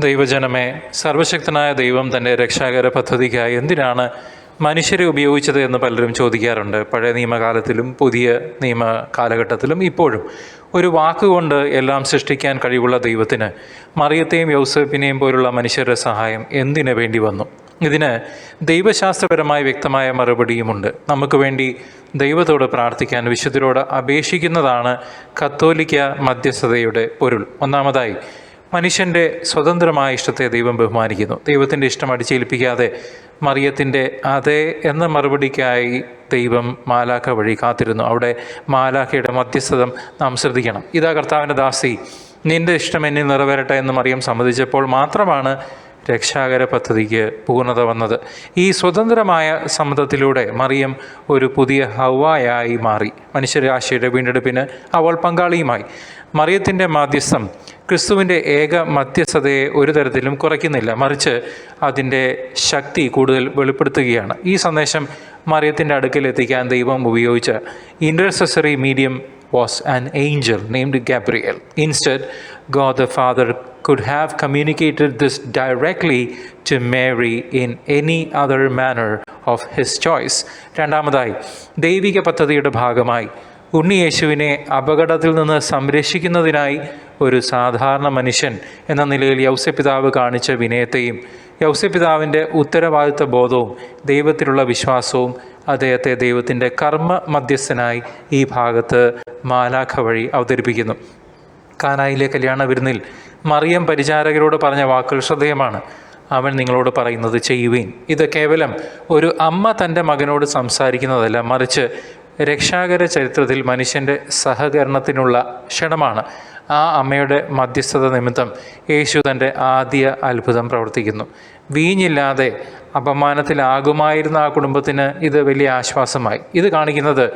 ദൈവജനമേ സർവശക്തനായ ദൈവം തന്റെ രക്ഷാകര പദ്ധതിക്കായി എന്തിനാണ് മനുഷ്യരെ ഉപയോഗിച്ചത് എന്ന് പലരും ചോദിക്കാറുണ്ട്. പഴയ നിയമകാലത്തിലും പുതിയ നിയമ കാലഘട്ടത്തിലും ഇപ്പോഴും. ഒരു വാക്കുകൊണ്ട് എല്ലാം സൃഷ്ടിക്കാൻ കഴിവുള്ള ദൈവത്തിന് മറിയത്തെയും യൗസഫിനെയും പോലുള്ള മനുഷ്യരുടെ സഹായം എന്തിനു വേണ്ടി വന്നു? ഇതിന് ദൈവശാസ്ത്രപരമായി വ്യക്തമായ മറുപടിയുമുണ്ട്. നമുക്ക് വേണ്ടി ദൈവത്തോട് പ്രാർത്ഥിക്കാൻ വിശുദ്ധരോട് അപേക്ഷിക്കുന്നതാണ് കത്തോലിക്ക മധ്യസ്ഥതയുടെ പൊരുൾ. ഒന്നാമതായി മനുഷ്യന്റെ സ്വതന്ത്രമായ ഇഷ്ടത്തെ ദൈവം ബഹുമാനിക്കുന്നു. ദൈവത്തിന്റെ ഇഷ്ടം അടിച്ചേൽപ്പിക്കാതെ മറിയത്തിന്റെ അതെ എന്ന മറുപടിക്കായി ദൈവം മാലാഖ വഴി കാത്തിരുന്നു. അവിടെ മാലാഖയുടെ മധ്യസ്ഥതം നാം ശ്രദ്ധിക്കണം. ഇതാ കർത്താവിന്റെ ദാസി നിന്റെ ഇഷ്ടം എന്നിൽ നിറവേറട്ടെ എന്ന് മറിയം സമ്മതിച്ചപ്പോൾ മാത്രമാണ് രക്ഷാകര പദ്ധതിക്ക് പൂർണത വന്നത്. ഈ സ്വതന്ത്രമായ സമ്മതത്തിലൂടെ മറിയം ഒരു പുതിയ ഹവായായി മാറി. മനുഷ്യരാശിയുടെ വീണ്ടെടുപ്പിന് അവൾ പങ്കാളിയുമായി. മറിയത്തിന്റെ മാധ്യസ്ഥം ക്രിസ്തുവിന്റെ ഏക മധ്യസ്ഥതയെ ഒരു തരത്തിലും കുറയ്ക്കുന്നില്ല. മറിച്ച് അതിന്റെ ശക്തി കൂടുതൽ വെളിപ്പെടുത്തുകയാണ്. ഈ സന്ദേശം മറിയത്തിന്റെ അടുക്കൽ എത്തിക്കാൻ ദൈവം ഉപയോഗിച്ച intercessory medium was an angel named Gabriel instead God the Father could have communicated this directly to Mary in any other manner of his choice. രണ്ടാമതായി ദൈവിക പദ്ധതിയുടെ ഭാഗമായി ഉണ്ണിയേശുവിനെ അപകടത്തിൽ നിന്ന് സംരക്ഷിക്കുന്നതിനായി ഒരു സാധാരണ മനുഷ്യൻ എന്ന നിലയിൽ യൗസ്യപിതാവ് കാണിച്ച വിനയത്തെയും യൗസ്യപിതാവിന്റെ ഉത്തരവാദിത്വ ബോധവും ദൈവത്തിലുള്ള വിശ്വാസവും അദ്ദേഹത്തെ ദൈവത്തിന്റെ കർമ്മ മധ്യസ്ഥനായി ഈ ഭാഗത്ത് മാലാഖ വഴി അവതരിപ്പിക്കുന്നു. കാനായിലെ കല്യാണ വിരുന്നിൽ മറിയം പരിചാരകരോട് പറഞ്ഞ വാക്കുകൾ ശ്രദ്ധേയമാണ്. അവൻ നിങ്ങളോട് പറയുന്നത് ചെയ്യുവീൻ. ഇത് കേവലം ഒരു അമ്മ തന്റെ മകനോട് സംസാരിക്കുന്നതല്ല മറിച്ച് രക്ഷാകര ചരിത്രത്തിൽ മനുഷ്യന്റെ സഹകരണത്തിനുള്ള ക്ഷണമാണ് ആ അമ്മയുടെ മധ്യസ്ഥത നിമിത്തം യേശു തന്റെ ആദ്യ അത്ഭുതം പ്രവർത്തിക്കുന്നു. വീഞ്ഞില്ലാതെ അപമാനത്തിലാകുമായിരുന്ന ആ കുടുംബത്തിന് ഇത് വലിയ ആശ്വാസമായി. ഇത് കാണിക്കുന്നത്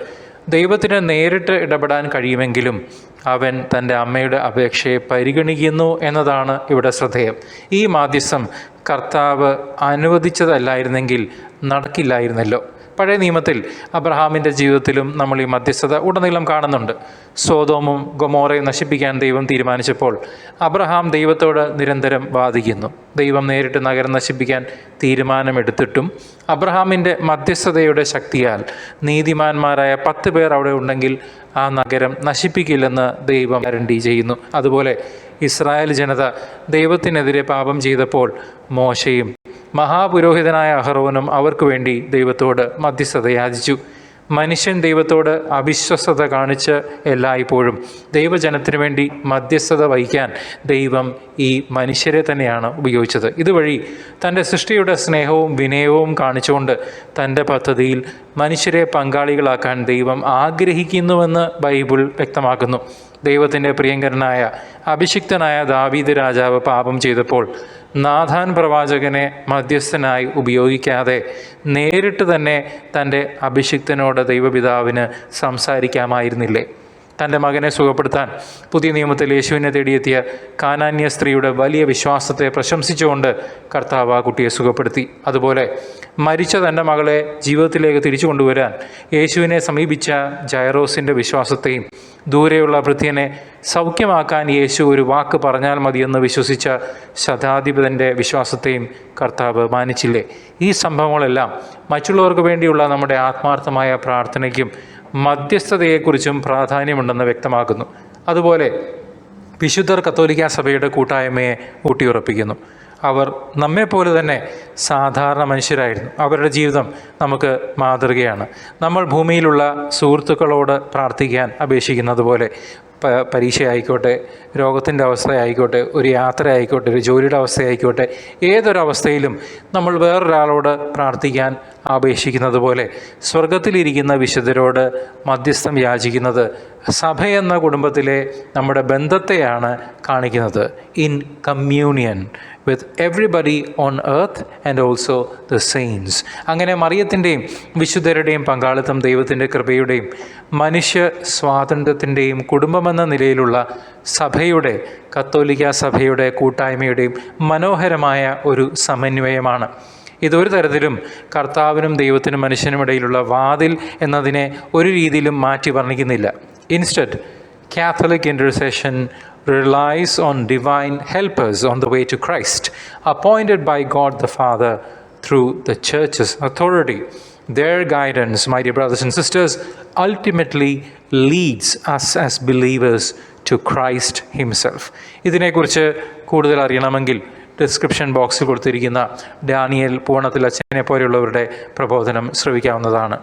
ദൈവത്തിന് നേരിട്ട് ഇടപെടാൻ കഴിയുമെങ്കിലും അവൻ തന്റെ അമ്മയുടെ അപേക്ഷയെ പരിഗണിക്കുന്നു എന്നതാണ് ഇവിടെ ശ്രദ്ധേയം. ഈ മാധ്യസ്ഥം കർത്താവ് അനുവദിച്ചതല്ലായിരുന്നെങ്കിൽ നടക്കില്ലായിരുന്നല്ലോ. പഴയ നിയമത്തിൽ അബ്രഹാമിന്റെ ജീവിതത്തിലും നമ്മൾ ഈ മധ്യസ്ഥത ഉടനീളം കാണുന്നുണ്ട്. സോതോമും ഗൊമോറയും നശിപ്പിക്കാൻ ദൈവം തീരുമാനിച്ചപ്പോൾ അബ്രഹാം ദൈവത്തോട് നിരന്തരം വാദിക്കുന്നു. ദൈവം നേരിട്ട് നഗരം നശിപ്പിക്കാൻ തീരുമാനമെടുത്തിട്ടും അബ്രഹാമിന്റെ മധ്യസ്ഥതയുടെ ശക്തിയാൽ നീതിമാന്മാരായ പത്ത് പേർ അവിടെ ഉണ്ടെങ്കിൽ ആ നഗരം നശിപ്പിക്കില്ലെന്ന് ദൈവം ഗ്യാരണ്ടി ചെയ്യുന്നു. അതുപോലെ ഇസ്രായേൽ ജനത ദൈവത്തിനെതിരെ പാപം ചെയ്തപ്പോൾ മോശയും മഹാപുരോഹിതനായ അഹറോനും അവർക്ക് വേണ്ടി ദൈവത്തോട് മധ്യസ്ഥത യാചിച്ചു. മനുഷ്യൻ ദൈവത്തോട് അവിശ്വസത കാണിച്ച് എല്ലായ്പ്പോഴും ദൈവജനത്തിനു വേണ്ടി മധ്യസ്ഥത വഹിക്കാൻ ദൈവം ഈ മനുഷ്യരെ തന്നെയാണ് ഉപയോഗിച്ചത്. ഇതുവഴി തന്റെ സൃഷ്ടിയുടെ സ്നേഹവും വിനയവും കാണിച്ചുകൊണ്ട് തന്റെ പദ്ധതിയിൽ മനുഷ്യരെ പങ്കാളികളാക്കാൻ ദൈവം ആഗ്രഹിക്കുന്നുവെന്ന് ബൈബിൾ വ്യക്തമാക്കുന്നു. ദൈവത്തിന്റെ പ്രിയങ്കരനായ അഭിഷിക്തനായ ദാവീദ് രാജാവ് പാപം ചെയ്തപ്പോൾ നാഥാൻ പ്രവാചകനെ മധ്യസ്ഥനായി ഉപയോഗിക്കാതെ നേരിട്ട് തന്നെ തന്റെ അഭിഷിക്തനോട് ദൈവപിതാവിന് സംസാരിക്കാമായിരുന്നില്ലേ? തന്റെ മകനെ സുഖപ്പെടുത്താൻ പുതിയ നിയമത്തിൽ യേശുവിനെ തേടിയെത്തിയ കാനാന്യ സ്ത്രീയുടെ വലിയ വിശ്വാസത്തെ പ്രശംസിച്ചുകൊണ്ട് കർത്താവ് ആ കുട്ടിയെ സുഖപ്പെടുത്തി. അതുപോലെ മരിച്ച തന്റെ മകളെ ജീവിതത്തിലേക്ക് തിരിച്ചു കൊണ്ടുവരാൻ യേശുവിനെ സമീപിച്ച ജയറോസിന്റെ വിശ്വാസത്തെയും ദൂരെയുള്ള ഭൃത്യനെ സൗഖ്യമാക്കാൻ യേശു ഒരു വാക്ക് പറഞ്ഞാൽ മതിയെന്ന് വിശ്വസിച്ച ശതാധിപതന്റെ വിശ്വാസത്തെയും കർത്താവ് മാനിച്ചില്ലേ? ഈ സംഭവങ്ങളെല്ലാം മറ്റുള്ളവർക്ക് വേണ്ടിയുള്ള നമ്മുടെ ആത്മാർത്ഥമായ പ്രാർത്ഥനയ്ക്കും മധ്യസ്ഥതയെക്കുറിച്ചും പ്രാധാന്യമുണ്ടെന്ന് വ്യക്തമാക്കുന്നു. അതുപോലെ വിശുദ്ധർ കത്തോലിക്ക സഭയുടെ കൂട്ടായ്മയെ ഊട്ടിയുറപ്പിക്കുന്നു. അവർ നമ്മെപ്പോലെ തന്നെ സാധാരണ മനുഷ്യരായിരുന്നു. അവരുടെ ജീവിതം നമുക്ക് മാതൃകയാണ്. നമ്മൾ ഭൂമിയിലുള്ള സുഹൃത്തുക്കളോട് പ്രാർത്ഥിക്കാൻ അപേക്ഷിക്കുന്നത് പോലെ പ പരീക്ഷ ആയിക്കോട്ടെ രോഗത്തിന്റെ അവസ്ഥ ആയിക്കോട്ടെ ഒരു യാത്ര ആയിക്കോട്ടെ ഒരു ജോലിയുടെ അവസ്ഥയായിക്കോട്ടെ ഏതൊരവസ്ഥയിലും നമ്മൾ വേറൊരാളോട് പ്രാർത്ഥിക്കാൻ അപേക്ഷിക്കുന്നത് പോലെ സ്വർഗത്തിലിരിക്കുന്ന വിശുദ്ധരോട് മധ്യസ്ഥം യാചിക്കുന്നത് സഭ എന്ന കുടുംബത്തിലെ നമ്മുടെ ബന്ധത്തെയാണ് കാണിക്കുന്നത്. In communion with everybody on earth and also the saints അങ്ങനെ മറിയത്തിന്റെയും വിശുദ്ധരുടെയും പങ്കാളിത്തം ദൈവത്തിന്റെ കൃപയുടെയും മനുഷ്യ സ്വാതന്ത്ര്യത്തിന്റെയും കുടുംബമെന്ന നിലയിലുള്ള സഭയുടെ കത്തോലിക്ക സഭയുടെ കൂട്ടായ്മയുടെയും മനോഹരമായ ഒരു സമന്വയമാണ്. ഇതൊരു തരത്തിലും കർത്താവിനും ദൈവത്തിനും മനുഷ്യനും ഇടയിലുള്ള വാതിൽ എന്നതിനെ ഒരു രീതിയിലും മാറ്റി വർണിക്കുന്നില്ല. Instead Catholic intercession relies on divine helpers on the way to Christ appointed by God the Father through the church's authority their guidance my dear brothers and sisters ultimately leads us as believers to Christ himself ഇതിനെക്കുറിച്ച് കൂടുതൽ അറിയണമെങ്കിൽ description ബോക്സിൽ കൊടുത്തിരിക്കുന്ന Daniel പൂവണത്തിൽ അച്ഛനെ പോലെയുള്ളവരുടെ പ്രബോധനം ശ്രവിക്കാവുന്നതാണ്.